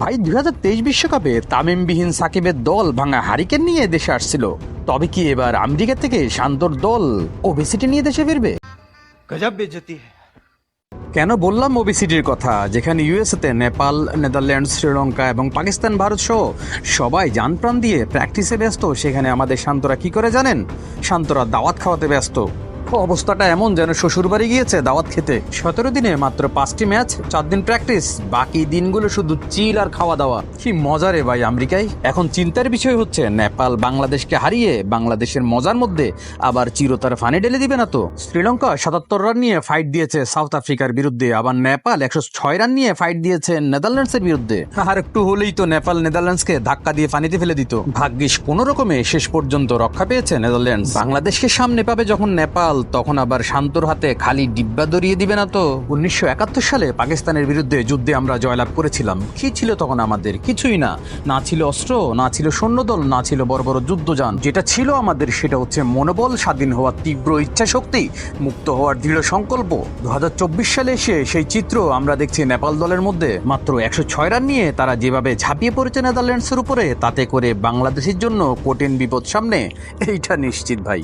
ভাই দুই হাজার তেইশ বিশ্বকাপে তামিমবিহীন সাকিবের দল ভাঙা হারিকেন নিয়ে দেশে আসছিল। তবে কি এবার আমেরিকা থেকে শান্তর দল ওবিসিটি নিয়ে দেশে ফিরবে? কেন বললাম ওবিসিটির কথা? যেখানে ইউএসএতে নেপাল নেদারল্যান্ডস শ্রীলঙ্কা এবং পাকিস্তান ভারত সহ সবাই জানপ্রাণ দিয়ে প্র্যাকটিসে ব্যস্ত সেখানে আমাদের শান্তরা কি করে জানেন? শান্তরা দাওয়াত খাওয়াতে ব্যস্ত। অবস্থাটা এমন যেন শ্বশুরবাড়ি গিয়েছে দাওয়াত খেতে। সতেরো দিনে মাত্র পাঁচটি ম্যাচ, চার দিন প্র্যাকটিস, বাকি দিনগুলো শুধু চিল আর খাওয়া দাওয়া। কি মজা রে ভাই আমেরিকায়। এখন চিন্তার বিষয় হচ্ছে, নেপাল বাংলাদেশকে হারিয়ে বাংলাদেশের মজার মধ্যে আবার চিরতার ফানে ঢেলে দিবে না তো? শ্রীলঙ্কা সাতাত্তর রান নিয়ে ফাইট দিয়েছে সাউথ আফ্রিকার বিরুদ্ধে, আবার নেপাল একশো ছয় রান নিয়ে ফাইট দিয়েছে নেদারল্যান্ডসের বিরুদ্ধে। আর একটু হলেই তো নেপাল নেদারল্যান্ডসকে ধাক্কা দিয়ে ফানিতে ফেলে দিত। ভাগ্যিস কোনো রকমে শেষ পর্যন্ত রক্ষা পেয়েছে নেদারল্যান্ডস। বাংলাদেশকে সামনে পাবে যখন নেপাল। তখন আবার শান্তর হাতে খালি ডিব্বা দরিয়ে দিবে না তো? উনিশশো একাত্তর সালে পাকিস্তানের বিরুদ্ধে যুদ্ধে আমরা জয়লাভ করেছিলাম। কি ছিল তখন আমাদের? কিছুই না। না ছিল অস্ত্র, না ছিল সৈন্যদল, না ছিল বড় বড় যুদ্ধযান। যেটা ছিল আমাদের সেটা হচ্ছে মনোবল, স্বাধীন হওয়ার তীব্র ইচ্ছা শক্তি মুক্ত হওয়ার দৃঢ় সংকল্প। দু হাজার চব্বিশ সালে এসে সেই চিত্র আমরা দেখছি নেপাল দলের মধ্যে। মাত্র একশো ছয় রান নিয়ে তারা যেভাবে ঝাঁপিয়ে পড়েছে নেদারল্যান্ডসের উপরে, তাতে করে বাংলাদেশের জন্য কঠিন বিপদ সামনে। এইটা নিশ্চিত ভাই।